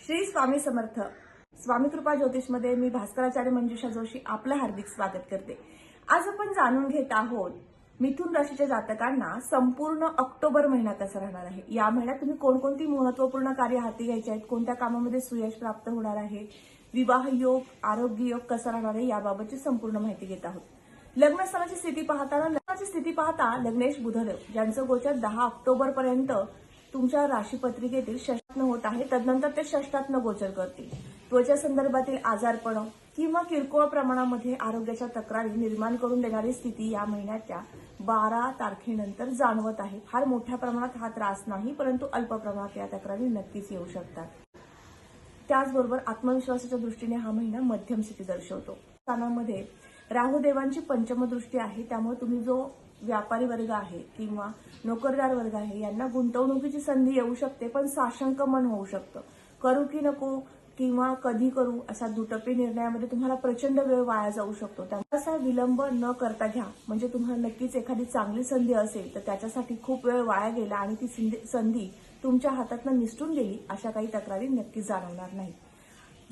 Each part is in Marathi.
श्री स्वामी समर्थ. स्वामी कृपा ज्योतिषमध्ये मी भास्कराचार्य मंजुषा जोशी आपलं हार्दिक स्वागत करते. आज आपण जाणून घेत आहोत मिथुन राशीच्या जातकांना संपूर्ण ऑक्टोबर महिना कसा राहणार आहे? या महिन्यात तुम्ही कोणकोणती महत्त्वपूर्ण कार्य हाती घ्यायची आहेत? कोणत्या कामामध्ये सुयश प्राप्त होणार आहे? विवाह योग आरोग्य योग कसा राहणार आहे? याबाबतची संपूर्ण माहिती घेत आहोत. लग्नस्थानाची स्थिती पाहताना लग्नाची स्थिती पाहता लग्नेश बुधदेव ज्यांचं गोचर दहा ऑक्टोबर पर्यंत तुमच्या राशीपत्रिकेतील षष्टात्न होत आहे तदनंतर ते षष्टात्न गोचर करतील. त्वचा संदर्भातील आजारपण किंवा किरकोळ प्रमाणामध्ये आरोग्याच्या तक्रारी निर्माण करून देणारी स्थिती या महिन्याच्या बारा तारखेनंतर जाणवत आहे. फार मोठ्या प्रमाणात हा त्रास नाही परंतु अल्प प्रमाणात या तक्रारी नक्कीच येऊ शकतात. त्याचबरोबर आत्मविश्वासाच्या दृष्टीने हा महिना मध्यम स्थिती दर्शवतो. स्थानामध्ये राहुदेवांची पंचमदृष्टी आहे त्यामुळे तुम्ही जो व्यापारी वर्ग आहे किंवा नोकरदार वर्ग आहे यांना गुंतवणुकीची संधी येऊ शकते पण साशंक मन होऊ शकतं. करू की नको किंवा कधी करू असा दुटप्पी निर्णयामध्ये तुम्हाला प्रचंड वेळ वाया जाऊ शकतो. त्यामुळे विलंब न करता घ्या. म्हणजे तुम्हाला नक्कीच एखादी चांगली संधी असेल तर त्याच्यासाठी खूप वेळ वाया गेला आणि ती संधी- संधी तुमच्या हातातनं निसटून गेली अशा काही तक्रारी नक्कीच जाणवणार नाही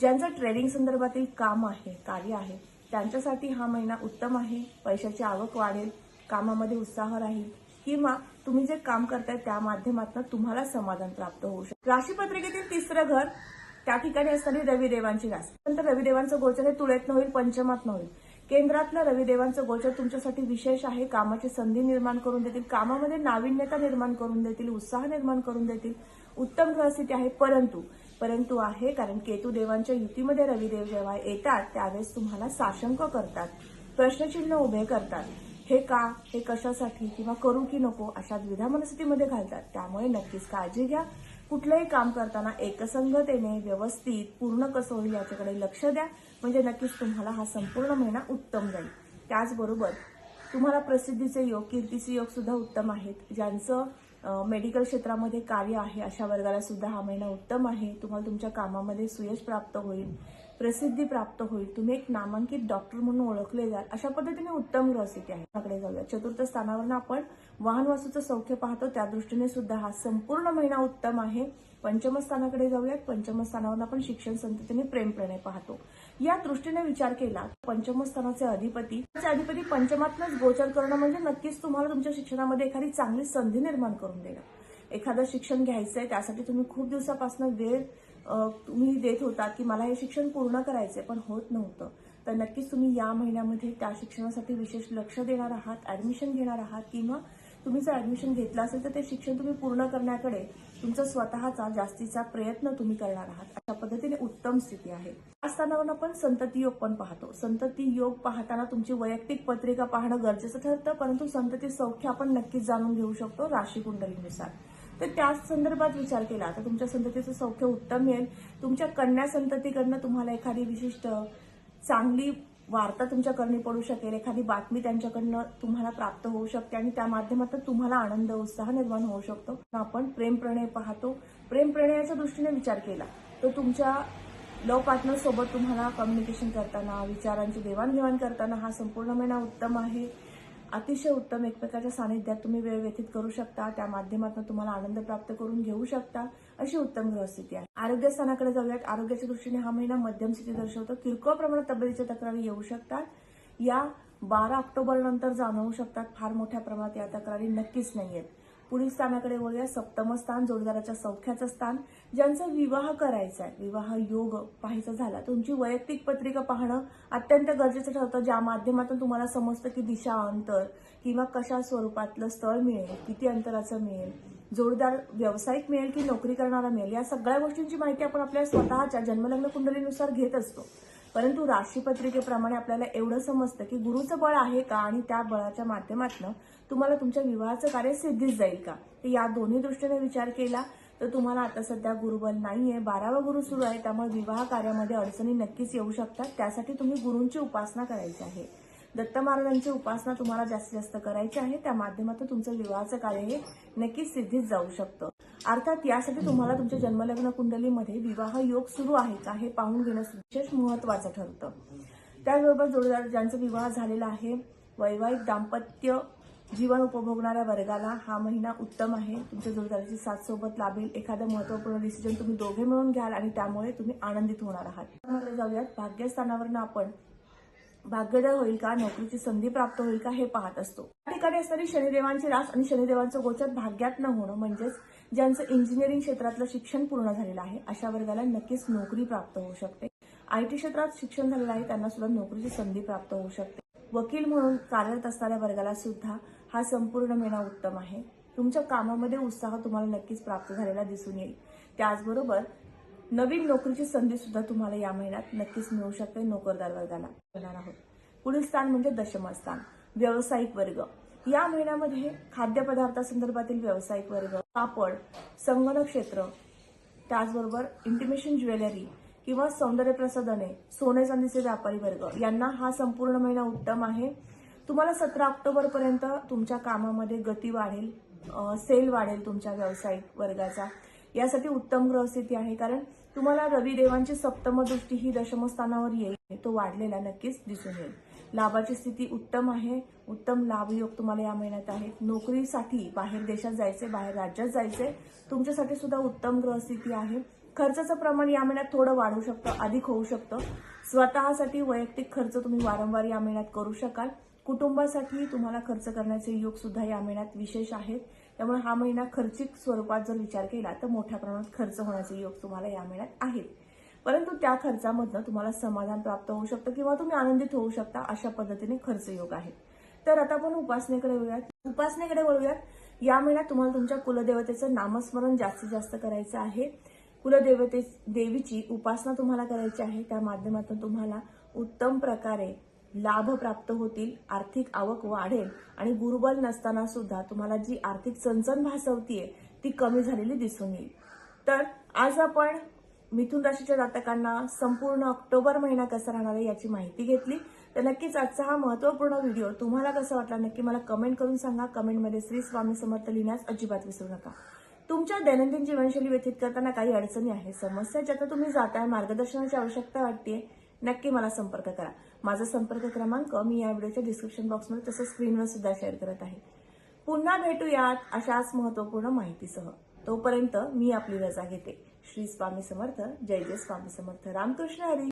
ज्यांचं ट्रेडिंग संदर्भातील काम आहे कार्य आहे त्यांच्यासाठी हा महिना उत्तम आहे पैशाची आवक वाढेल कामामध्ये उत्साह राहील किंवा तुम्ही जे काम करताय त्या माध्यमातून तुम्हाला समाधान प्राप्त होऊ शकतं राशीपत्रिकेतील तिसरं घर त्या ठिकाणी असणारी रविदेवांची राशी. नंतर रविदेवांचं गोचर हे तुळेतनं होईल पंचमातनं होईल. केंद्रातलं रविदेवांचं गोचर तुमच्यासाठी विशेष आहे. कामाची संधी निर्माण करून देतील. कामामध्ये नाविन्यता निर्माण करून देतील उत्साह निर्माण करून देतील. उत्तम ग्रहस्थिती आहे परंतु परंतु आहे कारण केतू देवांच्या युतीमध्ये रविदेव जेव्हा येतात त्यावेळेस तुम्हाला साशंक करतात. प्रश्नचिन्ह उभे करतात. हे का हे कशासाठी किंवा करू की नको अशा द्विधा मनस्थितीमध्ये घालतात. त्यामुळे नक्कीच काळजी घ्या. कुठलंही काम करताना एकसंगतेने व्यवस्थित पूर्ण कसं होईल याच्याकडे लक्ष द्या. म्हणजे नक्कीच तुम्हाला हा संपूर्ण महिना उत्तम जाईल. त्याचबरोबर तुम्हाला प्रसिद्धीचे योग कीर्तीचे योग सुद्धा उत्तम आहेत. ज्यांचं मेडिकल क्षेत्रामध्ये कार्य आहे अशा वर्गाला सुद्धा हा महिना उत्तम आहे. तुम्हाला तुमच्या कामामध्ये सुयश प्राप्त होईल. प्रसिद्धी प्राप्त होईल. तुम्ही एक नामांकित डॉक्टर म्हणून ओळखले जाल. अशा पद्धतीने उत्तम ग्रहस्थिती आहे. त्याकडे जाऊया. चतुर्थ स्थानावर आपण वाहन वासूचं सौख्य पाहतो. त्या दृष्टीने सुद्धा हा संपूर्ण महिना उत्तम आहे. पंचम स्थानाकडे जाऊयात. पंचम स्थानावर आपण शिक्षण संततीने प्रेम प्रणय पाहतो. या दृष्टीने विचार केला पंचम स्थानाचे अधिपती. अधिपती पंचमातनच गोचर करणं म्हणजे नक्कीच तुम्हाला तुमच्या शिक्षणामध्ये एखादी चांगली संधी निर्माण करून देणं एखादं शिक्षण घ्यायचंय त्यासाठी तुम्ही खूप दिवसापासून वेळ तुम्ही देत होता की मला हे शिक्षण पूर्ण करायचंय पण होत नव्हतं. तर नक्कीच तुम्ही या महिन्यामध्ये त्या शिक्षणासाठी विशेष लक्ष देणार आहात ऍडमिशन घेणार आहात किंवा तुम्ही जर ऍडमिशन घेतलं असेल तर ते शिक्षण तुम्ही पूर्ण करण्याकडे तुमचा स्वतःचा जास्तीचा प्रयत्न तुम्ही करणार आहात. अशा पद्धतीने उत्तम स्थिती आहे. या स्थानावर आपण संतती योग पण पाहतो. संतती योग पाहताना तुमची वैयक्तिक पत्रिका पाहणं गरजेचं ठरतं परंतु संतती सौख्य आपण नक्कीच जाणून घेऊ शकतो राशी कुंडलीनुसार तर त्याच संदर्भात विचार केला. तर तुमच्या संततीचं सौख्य उत्तम येईल. तुमच्या कन्या संततीकडनं तुम्हाला एखादी विशिष्ट चांगली वार्ता तुमच्या करणी पडू शकेल. एखादी बातमी त्यांच्याकडनं तुम्हाला प्राप्त होऊ शकते आणि त्या माध्यमातून तुम्हाला आनंद उत्साह निर्माण होऊ शकतो. आपण प्रेम प्रणय पाहतो. प्रेम प्रणयाच्या दृष्टीने विचार केला. तर तुमच्या लव पार्टनर सोबत तुम्हाला कम्युनिकेशन करताना विचारांची देवाणघेवाण करताना हा संपूर्ण महिना उत्तम आहे. अतिशय उत्तम एकमेकाच्या सानिध्यात तुम्ही वेळ व्यतीत करू शकता त्या माध्यमातून तुम्हाला आनंद प्राप्त करून घेऊ शकता अशी उत्तम ग्रहस्थिती आहे. आरोग्य स्थानाकडे जाऊयात. आरोग्याच्या दृष्टीने हा महिना मध्यम स्थिती दर्शवतो. किरकोळ प्रमाणात तब्येतीच्या तक्रारी येऊ शकतात. या बारा ऑक्टोबर नंतर जाणवू शकतात. फार मोठ्या प्रमाणात या तक्रारी नक्कीच नाही आहेत पुढील स्थानाकडे वळूया. सप्तम स्थान जोडदाराच्या सौख्याचं स्थान. ज्यांचा विवाह करायचा आहे विवाह योग पाहायचा झाला. तुमची वैयक्तिक पत्रिका पाहणं अत्यंत गरजेचं ठरतं. ज्या माध्यमातून तुम्हाला समजतं की दिशा अंतर किंवा कशा स्वरूपातलं स्थळ मिळेल किती अंतराचं मिळेल जोरदार व्यावसायिक मिळेल की नोकरी करणारा मिळेल या सगळ्या गोष्टींची माहिती आपण आपल्या स्वतःच्या जन्मलग्न कुंडलीनुसार घेत असतो. परंतु राशीपत्रिकेप्रमाणे आपल्याला एवढं समजतं की गुरुचं बळ आहे का आणि त्या बळाच्या माध्यमातून तुम्हाला तुमच्या विवाहाचं कार्य सिद्धीच जाईल का? तर या दोन्ही दृष्टीने विचार केला तर तुम्हाला आता सध्या गुरुबल नाहीये बारावा गुरु सुरू आहे त्यामुळे विवाह कार्यामध्ये अडचणी नक्कीच येऊ शकतात. त्यासाठी तुम्ही गुरूंची उपासना करायची आहे. दत्त महाराजांची उपासना तुम्हाला जास्तीत जास्त करायची आहे. त्या माध्यमातून तुमचं विवाहाचं कार्य हे नक्कीच सिद्धीत जाऊ शकतं. अर्थात यासाठी तुम्हाला तुमच्या जन्मलग्न कुंडलीमध्ये विवाह योग सुरू आहे का हे पाहून घेणं विशेष महत्वाचं ठरतं. त्याचबरोबर जोडीदार ज्यांचा विवाह झालेला आहे वैवाहिक दाम्पत्य जीवन उपभोगणाऱ्या वर्गाला हा महिना उत्तम आहे. तुमच्या जोडीदाराची साथ सोबत लाभेल. एखादं महत्त्वपूर्ण डिसिजन तुम्ही दोघे मिळून घ्याल आणि त्यामुळे तुम्ही आनंदित होणार आहात. जाऊयात भाग्यस्थानावरनं आपण भाग्योदय होईल का? नोकरीची संधी प्राप्त होईल का? हे पाहत असतो. त्या ठिकाणी असणारी शनिदेवांची रास आणि शनिदेवांचं गोचर भाग्यात न होणं म्हणजेच ज्यांचं इंजिनिअरिंग क्षेत्रातलं शिक्षण पूर्ण झालेलं आहे अशा वर्गाला नक्कीच नोकरी प्राप्त होऊ शकते. आयटी क्षेत्रात शिक्षण झालेलं आहे त्यांना सुद्धा नोकरीची संधी प्राप्त होऊ शकते. वकील म्हणून कार्यरत असणाऱ्या वर्गाला सुद्धा हा संपूर्ण महिना उत्तम आहे. तुमच्या कामामध्ये उत्साह तुम्हाला नक्कीच प्राप्त झालेला दिसून येईल. त्याचबरोबर नवीन नोकरीची संधी सुद्धा तुम्हाला या महिन्यात नक्कीच मिळू शकते. नोकरदार वर्गाला मिळणार आहोत. पुढील स्थान म्हणजे दशम स्थान व्यावसायिक वर्ग. या महिन्यामध्ये खाद्यपदार्थासंदर्भातील व्यावसायिक वर्ग कापड संगणक क्षेत्र त्याचबरोबर इंटिमेशन ज्वेलरी किंवा सौंदर्य प्रसाधने सोने चांदीचे व्यापारी वर्ग यांना हा संपूर्ण महिना उत्तम आहे. तुम्हाला सतरा ऑक्टोबर पर्यंत तुमच्या कामामध्ये गती वाढेल सेल वाढेल तुमच्या व्यावसायिक वर्गाचा. यासाठी उत्तम ग्रहस्थिती आहे कारण तुम्हाला रविदेवांची सप्तम दृष्टी ही दशमस्थानावर येईल तो वाढलेला नक्कीच दिसून येईल. लाभाची स्थिती उत्तम आहे. उत्तम लाभयोग तुम्हाला या महिन्यात आहेत. नोकरीसाठी बाहेर देशात जायचे बाहेर राज्यात जायचे तुमच्यासाठी सुद्धा उत्तम ग्रहस्थिती आहे. खर्चाचं प्रमाण या महिन्यात थोडं वाढू शकतं अधिक होऊ शकतं. स्वतःसाठी वैयक्तिक खर्च तुम्ही वारंवार या महिन्यात करू शकाल. कुटुंबासाठी तुम्हाला खर्च करण्याचे योग सुद्धा या महिन्यात विशेष आहेत. त्यामुळे हा महिना खर्चिक स्वरूपात जर विचार केला तर मोठ्या प्रमाणात खर्च होण्याचे योग तुम्हाला या महिन्यात आहेत. परंतु त्या खर्चामधनं तुम्हाला समाधान प्राप्त होऊ शकतं किंवा तुम्ही आनंदित होऊ शकता अशा पद्धतीने खर्च योग आहे. तर आता आपण उपासनेकडे वळूयात. उपासनेकडे वळूयात. या महिन्यात तुम्हाला तुमच्या कुलदेवतेचं नामस्मरण जास्तीत जास्त करायचं आहे. कुलदेवते देवीची उपासना तुम्हाला करायची आहे. त्या माध्यमातून तुम्हाला उत्तम प्रकारे लाभ प्राप्त होतील आर्थिक आवक वाढेल आणि गुरुबल नसताना सुद्धा तुम्हाला जी आर्थिक चणचण भासवतीये ती कमी झालेली दिसून येईल. तर आज आपण मिथुन राशीच्या जातकांना संपूर्ण ऑक्टोबर महिना कसा राहणार आहे याची माहिती घेतली. तर नक्कीच आजचा हा महत्त्वपूर्ण व्हिडिओ तुम्हाला कसा वाटला नक्की मला कमेंट करून सांगा. कमेंटमध्ये श्री स्वामी समर्थ लिहिण्यास अजिबात विसरू नका. तुमच्या दैनंदिन जीवनशैली व्यतीत करताना काही अडचणी आहे समस्या ज्यात तुम्ही जाताय मार्गदर्शनाची आवश्यकता वाटते नक्की मला संपर्क करा. माझा संपर्क क्रमांक मी या व्हिडिओच्या डिस्क्रिप्शन बॉक्समध्ये तसंच स्क्रीनवर सुद्धा शेअर करत आहे. पुन्हा भेटूयात अशाच महत्त्वपूर्ण माहितीसह. तोपर्यंत मी आपली रजा घेते. श्री स्वामी समर्थ जय जय स्वामी समर्थ. रामकृष्ण हरी.